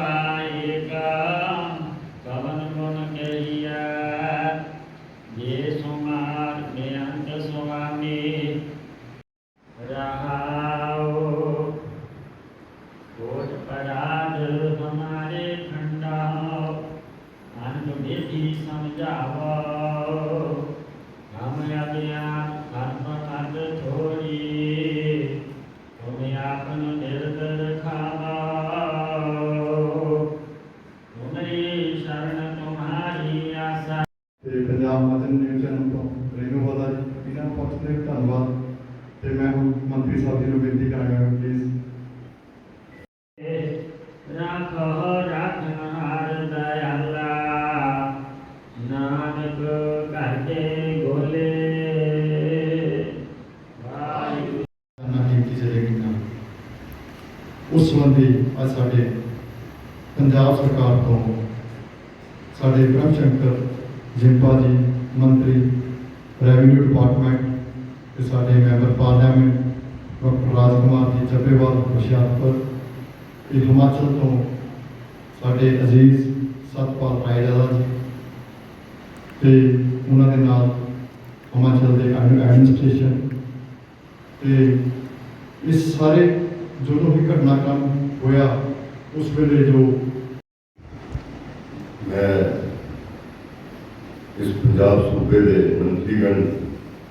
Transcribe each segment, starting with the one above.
ਪਾਏ ਕਾ ਕਵਨ ਮਨ ਕਹੀਆ ਜੇ ਸੁਮਾਰ ਬੇਅੰਤ ਸੁਆਮੀ ਰਹਾਓ ਕੋਟ ਪਰਾਧ ਹਮਾਰੇ ਖੰਡਾ ਅਨੁ ਵਿਧੀ ਸਮਝਾਵਾ। ਮੰਤਰੀ ਸਾਹਿਬ ਜੀ ਨੂੰ ਬੇਨਤੀ ਕਰਾਂਗਾ ਪਲੀਜ਼ ਰਾਖੋ ਰਾਖਣ ਹਰ ਦਇਆਲਾ। ਨਾਨਕ ਕਹਤੇ ਗੋਲੇ ਉਸ ਸੰਬੰਧੀ ਅੱਜ ਸਾਡੇ ਪੰਜਾਬ ਸਰਕਾਰ ਤੋਂ ਸਾਡੇ ਬ੍ਰਹਮ ਸ਼ੰਕਰ ਜਿੰਪਾ ਜੀ ਮੰਤਰੀ ਰੈਵਨਿਊ ਡਿਪਾਰਟਮੈਂਟ ਤੇ ਸਾਡੇ ਮੈਂਬਰ ਪਾਰਲੀਮੈਂਟ ਡਾਕਟਰ ਰਾਜਕੁਮਾਰ ਜੀ ਚੱਪੇਵਾਲ ਹੁਸ਼ਿਆਰਪੁਰ ਇਹ ਹਿਮਾਚਲ ਤੋਂ ਸਾਡੇ ਅਜ਼ੀਜ਼ ਸਤਪਾਲ ਰਾਏ ਦਾਦਾ ਜੀ ਤੇ ਉਹਨਾਂ ਦੇ ਨਾਲ ਹਿਮਾਚਲ ਦੇ ਐਡਮਿਨਿਸਟ੍ਰੇਸ਼ਨ ਤੇ ਇਸ ਸਾਰੇ ਜਦੋਂ ਵੀ ਘਟਨਾਕ੍ਰਮ ਹੋਇਆ, ਉਸ ਵੇਲੇ ਜੋ ਮੈਂ ਇਸ ਪੰਜਾਬ ਸੂਬੇ ਦੇ ਮੰਤਰੀਗਣ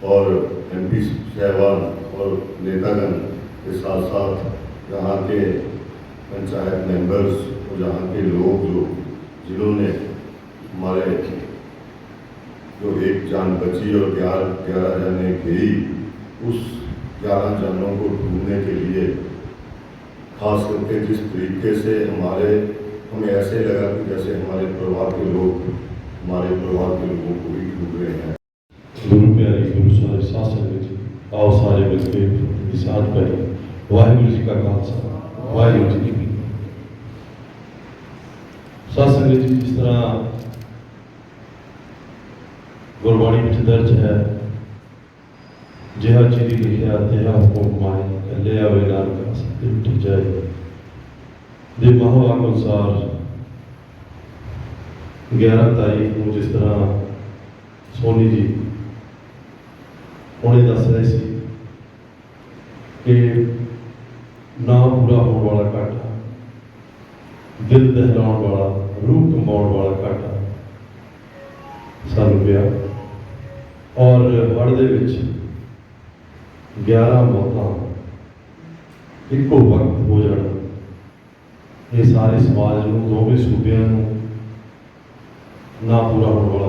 ਔਰ ਐਮਪੀ ਸਹਿਬਾਨ اور نیتا گن کے ساتھ ساتھ یہاں کے پنچایت ممبرس اور یہاں کے لوگ جو جنہوں نے ہمارے جو ایک جان بچی اور گیارہ گیارہ جانیں گئی، اس گیارہ جانوں کو ڈھونڈنے کے لیے خاص کر کے جس طریقے سے ہمارے ہمیں ایسے لگا کہ جیسے ہمارے پروار کے لوگ ہمارے پروار کے لوگوں کو ہی ڈھونڈ رہے ہیں۔ ਆਓ ਸਾਰੇ ਮਿਲ ਕੇ ਵਿਸਾਰ ਕਰੀਏ। ਵਾਹਿਗੁਰੂ ਜੀ ਕਾ ਖਾਲਸਾ, ਵਾਹਿਗੁਰੂ ਜੀ ਕੀ ਫਤਿਹ। ਸਾਧ ਜੀ, ਜਿਸ ਤਰ੍ਹਾਂ ਗੁਰਬਾਣੀ ਵਿੱਚ ਦਰਜ ਹੈ, ਜਿਹਾ ਚੀਜ਼ ਲਿਖਿਆ ਤਿਹਾ ਹੁਕਮ ਕਮਾਏ ਕੱਲੇ ਆਵੇ ਨਾਨਕ ਸਤਿ ਉੱਠ ਜਾਏ। ਦੇ ਮਹਾਵਾਕ ਅਨੁਸਾਰ 11 ਤਾਰੀਖ ਨੂੰ ਜਿਸ ਤਰ੍ਹਾਂ ਸੋਨੀ ਜੀ ਉਹਨੇ ਦੱਸ ਰਹੇ ਸੀ ਕਿ ਨਾ ਪੂਰਾ ਹੋਣ ਵਾਲਾ ਘਾਟਾ ਦਿਲ ਦਹਿਲਾਉਣ ਵਾਲਾ, ਰੂਹ ਕਮਾਉਣ ਵਾਲਾ ਘਾਟਾ ਸਾਨੂੰ ਪਿਆ। ਔਰ ਹੜ ਦੇ ਵਿੱਚ 11 ਮੌਤਾਂ ਇੱਕੋ ਵਕਤ ਹੋ ਜਾਣਾ। ਇਹ ਸਾਰੇ ਸਮਾਜ ਨੂੰ, ਦੋਵੇਂ ਸੂਬਿਆਂ ਨੂੰ ਨਾ ਪੂਰਾ ਹੋਣ ਵਾਲਾ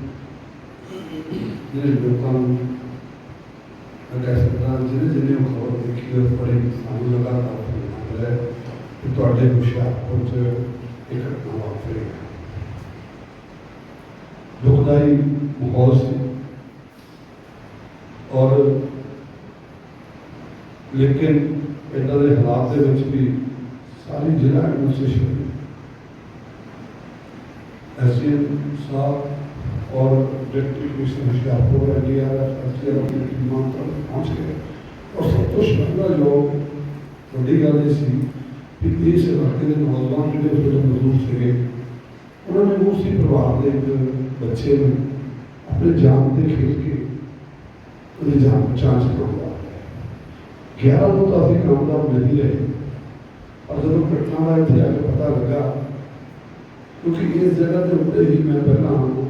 ਜਿਹੜੇ ਲੋਕਾਂ ਨੂੰ ਮੈਂ ਕਹਿ ਸਕਦਾ ਜਿਹਨੇ ਜਿਹਨੇ ਉਹ ਖਬਰ ਦੇਖੀ ਉਹ ਬੜੇ ਸਾਨੂੰ ਲਗਾਤਾਰ ਫੋਨ ਹੈ ਕਿ ਤੁਹਾਡੇ ਹੁਸ਼ਿਆਰਪੁਰ ਚ ਇੱਕ ਘਟਨਾ ਵਾਪਰੀ ਹੈ ਦੁਖਦਾਈ ਮਾਹੌਲ ਸੀ ਔਰ ਲੇਕਿਨ ਇਦਾਂ ਦੇ ਹਾਲਾਤ ਦੇ ਵਿੱਚ ਵੀ ਸਾਰੀ ਜ਼ਿਲ੍ਹਾ ਐਡਮਿਨਿਸਟ੍ਰੇਸ਼ਨ ਐਸਡੀਐਮ ਸਾਹਿਬ deputy commissioner Shahpur N D R F S اپنی ٹیمان تک پہنچ گئے اور سب تو مہندرا جو بڑی گل یہ سی کہ اس علاقے کے نوجوان جڑے اس ویلے مزدور تھے انہوں نے اسی پریوار کے ایک بچے میں اپنے جان سے کھیل کے انہیں جان بچان چکا گیارہ تو کافی کام دام نہیں رہے اور جب پٹنہ کا اتنے آ کے پتہ لگا کیونکہ اس جگہ کے اتنے ہی میں پہلا ہوں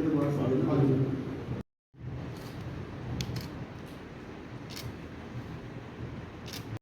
ചെയ്ത് പോകാൻ സാധ്യത